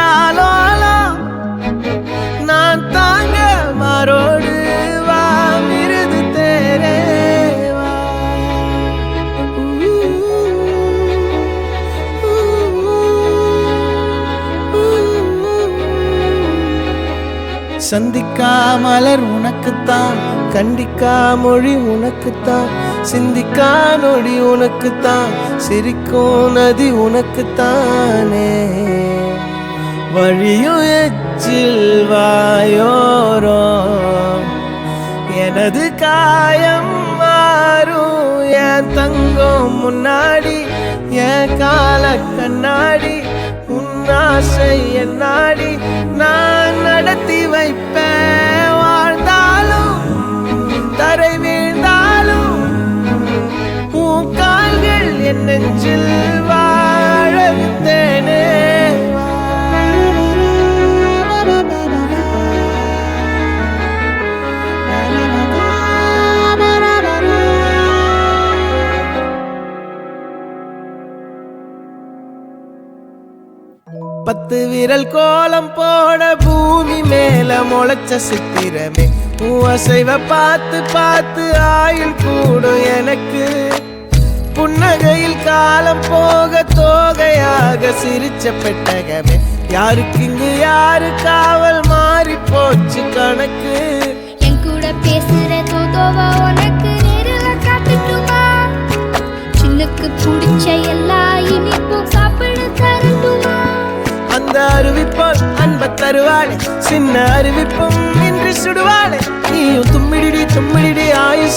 அடியாலோலோ நான் தாங்க மாறோடு வா விருது தேரே சந்திக்கா மலர் உனக்குத்தான் கண்டிக்கா மொழி உனக்குத்தான் சிந்திக்கா நொடி உனக்குத்தான் சிரிக்கும் நதி உனக்குத்தானே. வழியும் எச்சில் வாயோரோ எனது காயம் மாறும் என் தங்கம் முன்னாடி என் கால கண்ணாடி உன் ஆசை என் நாடி நான் நடத்தி வைப்பேன். வாழ்ந்தாலும் தரை வீழ்ந்தாலும் பூக்கால்கள் என் நெஞ்சில் பத்து விரல் கோலம் போட பூமி மேல முளைச்ச சித்திரமே. உன் அசைவ பார்த்து பார்த்து ஆயுள் கூடும் எனக்கு. புன்னகையில் காலம் போக தோகையாக சிரிச்ச பெட்டகமே. யாருக்கு இங்கு யாரு காவல் மாறி போச்சு கணக்கு? அறிவிப்பாள் அன்ப தருவாளே. சின்ன அறிவிப்பும் இன்று சுடுவாளே. நீயும் தும்மிடிடி தும்மிடிடி ஆயுசு